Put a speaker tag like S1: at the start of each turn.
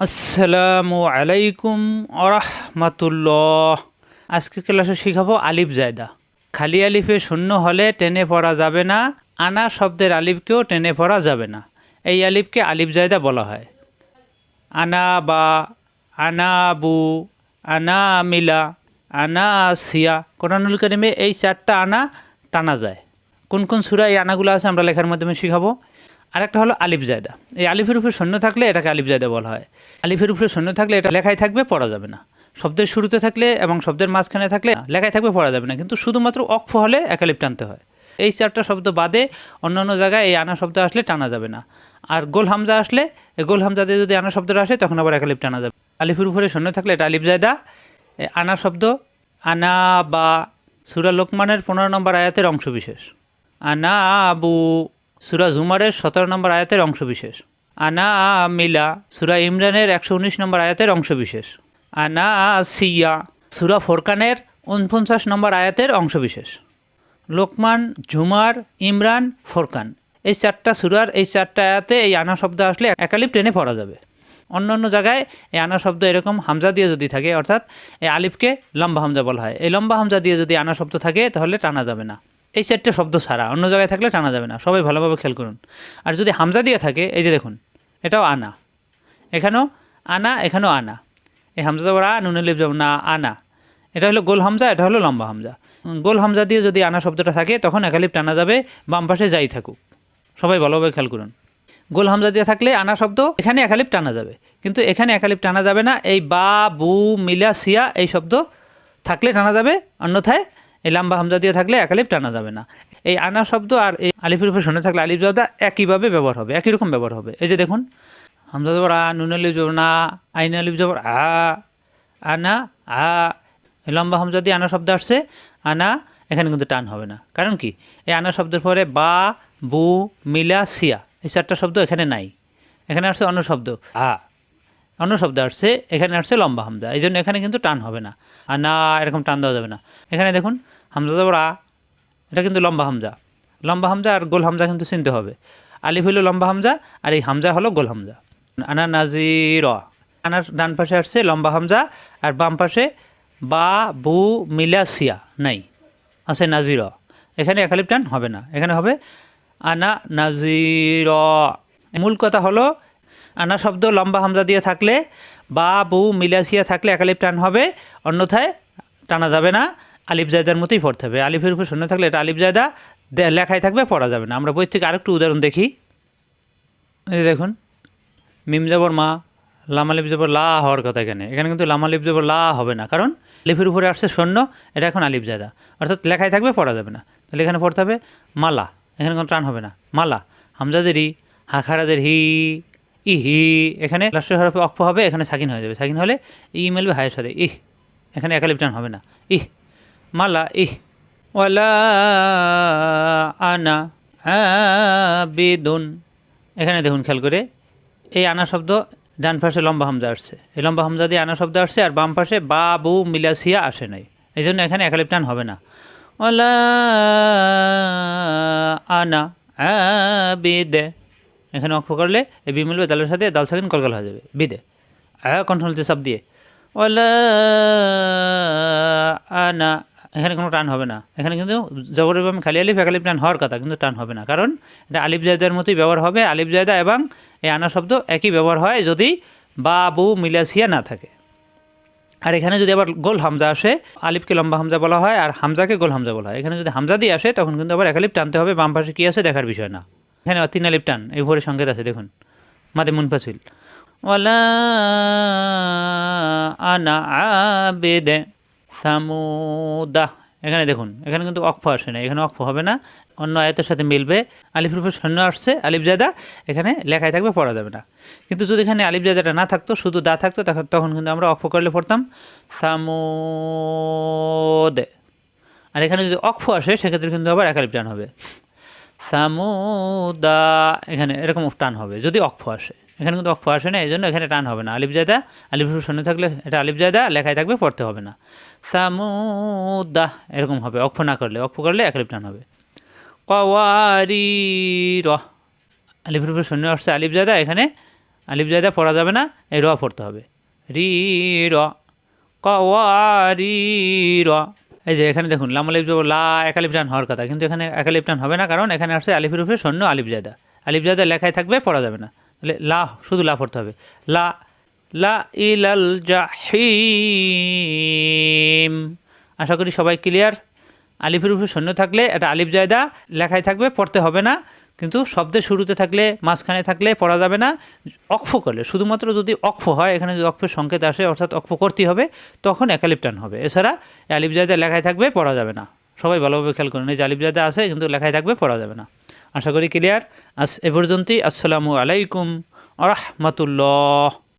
S1: আসসালামু আলাইকুম আরহামাতুল্লাহ। আজকে ক্লাসে শিখাবো আলিফ জায়দা। খালি আলিফে শূন্য হলে টেনে পড়া যাবে না, আনা শব্দের আলিফকেও টেনে পড়া যাবে না। এই আলিফকে আলিফ জায়দা বলা হয়। আনা বা, আনা বু, আনা মিলা, আনা সিয়া। কোরআনুল করিমে এই চারটা আনা টানা যায়। কোন কোন সুরা এই আনাগুলো আছে আমরা লেখার মাধ্যমে শিখাবো? আরেকটা হলো আলিফ জায়দা। এই আলিফের উপরে শূন্য থাকলে এটাকে আলিফ জায়দা বলা হয়। আলিফের উপরে শূন্য থাকলে এটা লেখাই থাকবে, পড়া যাবে না। শব্দের শুরুতে থাকলে এবং শব্দের মাঝখানে থাকলে লেখাই থাকবে, পড়া যাবে না। কিন্তু শুধুমাত্র অক্ষ হলে একালিপ টানতে হয়। এই চারটা শব্দ বাদে অন্যান্য জায়গায় এই আনা শব্দ আসলে টানা যাবে না। আর গোল হামজা আসলে, এই গোল হামজা দিয়ে যদি আনা শব্দটা আসে, তখন আবার একালিপ টানা যাবে। আলিফের উপরে শূন্য থাকলে এটা আলিফ জায়দা। আনা শব্দ, আনা বা সুরা লোকমানের পনেরো নম্বর আয়াতের অংশবিশেষ। আনা আবু সুরা জুমারের সতেরো নম্বর আয়াতের অংশবিশেষ। আনা মিলা সুরা ইমরানের একশো উনিশ নম্বর আয়াতের অংশবিশেষ। আনা সিয়া সুরা ফোরকানের উনপঞ্চাশ নম্বর আয়াতের অংশবিশেষ। লোকমান ঝুমার ইমরান, ফোরকান। এই চারটা সুরার এই চারটা আয়াতে এই আনা শব্দ আসলে একালিপ টেনে পড়া যাবে। অন্য অন্য জায়গায় এই আনা শব্দ এরকম হামজা দিয়ে যদি থাকে, অর্থাৎ এই আলিফকে লম্বা হামজা বলা হয়। এই লম্বা হামজা দিয়ে যদি আনা শব্দ থাকে, তাহলে টানা যাবে না। এই চারটে শব্দ ছাড়া, অন্য জায়গায় থাকলে টানা যাবে না। সবাই ভালোভাবে খেয়াল করুন। আর যদি হামজা দিয়ে থাকে, এই যে দেখুন, এটাও আনা। এখানেও আনা এখানেও আনা। এই হামজা যাবার আ নুনে লিপ যাব না, আনা। এটা হলো গোল হামজা, এটা হলো লম্বা হামজা। গোল হামজা দিয়ে যদি আনা শব্দটা থাকে, তখন একালিপ টানা যাবে, বাম পাশে যাই থাকুক। সবাই ভালোভাবে খেয়াল করুন। গোল হামজা দিয়ে থাকলে আনা শব্দ, এখানে একালিপ টানা যাবে। কিন্তু এখানে একালিপ টানা যাবে না, এই বা, বু, মিলা, সিয়া, এই শব্দ থাকলে টানা যাবে, অন্যথায় এই লাম্বা হামজা দিয়ে থাকলে একালিপ টানা যাবে না। এই আনা শব্দ আর এই আলিফের উপরে শুনে থাকলে আলিফ জাদা একইভাবে ব্যবহার হবে, একই রকম ব্যবহার হবে। এই যে দেখুন, হামজা জবর আ নুন আলিফ জবর না, আইন আলিফ জবর আ আনা, আ লম্বা হামজা দিয়ে আনা শব্দ আসছে, আনা, এখানে কিন্তু টান হবে না। কারণ কি? এই আনা শব্দের পরে বা, বু, মিলা, সিয়া, এই চারটা শব্দ এখানে নাই। এখানে আসছে অন্য শব্দ, আ। অন্য শব্দ আসছে, এখানে আসছে লম্বা হামজা এই জন্য এখানে কিন্তু টান হবে না। আর না, এরকম টান দেওয়া যাবে না। এখানে দেখুন, হামজা জবর আ এটা কিন্তু লম্বা হামজা। লম্বা হামজা আর গোল হামজা কিন্তু চিনতে হবে। আলিফ হলো লম্বা হামজা, আর এই হামজা হলো গোল হামজা। আনা নাজির, আনার ডান পাশে আসছে লম্বা হামজা, আর বাম পাশে বা, বু মিলাসিয়া নাই, আছে নাজির। এখানে একালিপ টান হবে না। এখানে হবে আনা নাজির। মূল কথা হলো আনা শব্দ লম্বা হামজা দিয়ে থাকলে বা বু মিলাসিয়া থাকলে একালিপ টান হবে, অন্যথায় টানা যাবে না, আলিফ জায়দার মতোই পড়তে হবে। আলিফের উপর শূন্য থাকলে এটা আলিফ জায়দা লেখায় থাকবে, পড়া যাবে না। আমরা বই থেকে আরেকটু উদাহরণ দেখি। দেখুন, মিম যাবর মা লামালিপ যাবর লা হওয়ার কথা এখানে। এখানে কিন্তু লামালিপ যাবর লা হবে না, কারণ লিফের উপরে আসছে শূন্য, এটা এখন আলিফ জায়দা। অর্থাৎ লেখায় থাকবে, পড়া যাবে না। তাহলে এখানে পড়তে হবে মালা। এখানে কোনো টান হবে না। মালা। হামজাজের ই হাখারাজের হি ই হি এখানে লাস্টের হরফে অক্ষ হবে, এখানে সাকিন হয়ে যাবে। সাকিন হলে ই মেলবে হায়ের সাথে। ইহ, এখানে একালিপ টান হবে না। ইহ, মালা, ইহ। ওয়ালা আনা আবিদুন এখানে দেখুন, খেয়াল করে। এই আনা শব্দ ডান পাশে লম্বা হামজা আসছে। এই লম্বা হামজা দিয়ে আনা শব্দ আসছে, আর বাম পাশে বা বু মিলাসিয়া আসে নাই। এই জন্য এখানে একালিপ টান হবে না। ওলা আনা আবিদে এখানে অক্ষ করলে এই বি মিলবে দালের সাথে দাল সাকিন কলকাল হয়ে যাবে। বিদে। আ কন্ট্রোল সব দিয়ে। ওলা আনা। এখানে কোনো টান হবে না। এখানে কিন্তু জবর এবং খালি আলিফ, একালিফ টান হওয়ার কথা, কিন্তু টান হবে না। কারণ এটা আলিফ জায়দার মতোই ব্যবহার হবে। আলিফ জায়দা এবং এই আনা শব্দ একই ব্যবহার হয় যদি বা, বু মিলাসিয়া না থাকে। আর এখানে যদি আবার গোল হামজা আসে, আলিফকে লম্বা হামজা বলা হয়, আর হামজাকে গোল হামজা বলা হয়। এখানে যদি হামজা দিয়ে আসে, তখন কিন্তু আবার একালিপ টানতে হবে। বাম পাশে কী আছে, দেখার বিষয় না। এখানে তিন আলিফ টান এই ভোরের সংকেত আছে, দেখুন। মাদে মুনফাসিল। ওয়ালা আনা আবেদে সামুদা। এখানে দেখুন, এখানে কিন্তু অক্ষ আসে না, এখানে অক্ষ হবে না। অন্য আয়তের সাথে মিলবে। আলিফের শূন্য আসছে, আলিফ জায়দা, এখানে লেখায় থাকবে, পড়া যাবে না। কিন্তু যদি এখানে আলিফ জায়দাটা না থাকতো, শুধু দা থাকতো তখন কিন্তু আমরা অক্ষ করলে পড়তাম, সামুদে। আর এখানে যদি অক্ষ আসে, সেক্ষেত্রে কিন্তু আবার একালিপ টান হবে। সামুদা। এখানে এরকম টান হবে, যদি অক্ষ আসে। এখানে কিন্তু অক্ষ আসে না, এই জন্য এখানে টান হবে না। আলিফ জায়দা আলিফ শূন্য থাকলে এটা আলিফ জায়দা লেখায় থাকবে, পড়তে হবে না। সামুদা, এরকম হবে, অক্ষ না করলে, অক্ষ করলে একালিপ টান হবে। কওয়ারি র আলিফের উপরে শূন্য আসছে, আলিফ জায়দা এখানে আলিফ জায়দা পড়া যাবে না, এই র পড়তে হবে। রি, র কওয়ারি র এই যে এখানে দেখুন, লাম আলিফ যাব, লা এক আলিফ টান হওয়ার কথা। কিন্তু এখানে এক আলিফ টান হবে না, কারণ এখানে আসছে আলিফের উপরে শূন্য আলিফ জায়দা। লেখায় থাকবে, পড়া যাবে না। তাহলে লা, শুধু লা পড়তে হবে। লা লা ইলাল জাহিম। আশা করি সবাই ক্লিয়ার আলিফের উপরে সৈন্য থাকলে, এটা আলিফ জায়দা লেখায় থাকবে, পড়তে হবে না। কিন্তু শব্দের শুরুতে থাকলে, মাঝখানে থাকলে পড়া যাবে না। অক্ফ করলে, শুধুমাত্র যদি অক্ফ হয়, এখানে যদি অক্ফের সংকেত আসে, অর্থাৎ অক্ফ করতে হবে, তখন একালিপটান হবে। এছাড়া জায়দা লেখায় থাকবে, পড়া যাবে না। সবাই ভালোভাবে খেয়াল করেন, এই যে আলিপজাদা আছে, কিন্তু লেখায় থাকবে, পড়া যাবে না। আশা করি ক্লিয়ার আস এ পর্যন্তই, আসসালামু আলাইকুম, আরহামতুল্লাহ। রহমতুল্লাহ